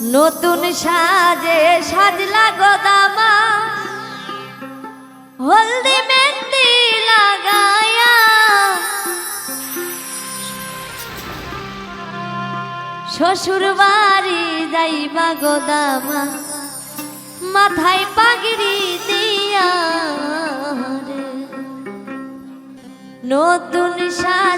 নতুন সাজে সাজলা গোদামা হলদি মেহেন্দি লাগায়া। শ্বশুর বাড়ি যাইবা গোদামা মাথায় পাগড়ি দিয়া। নতুন সাজে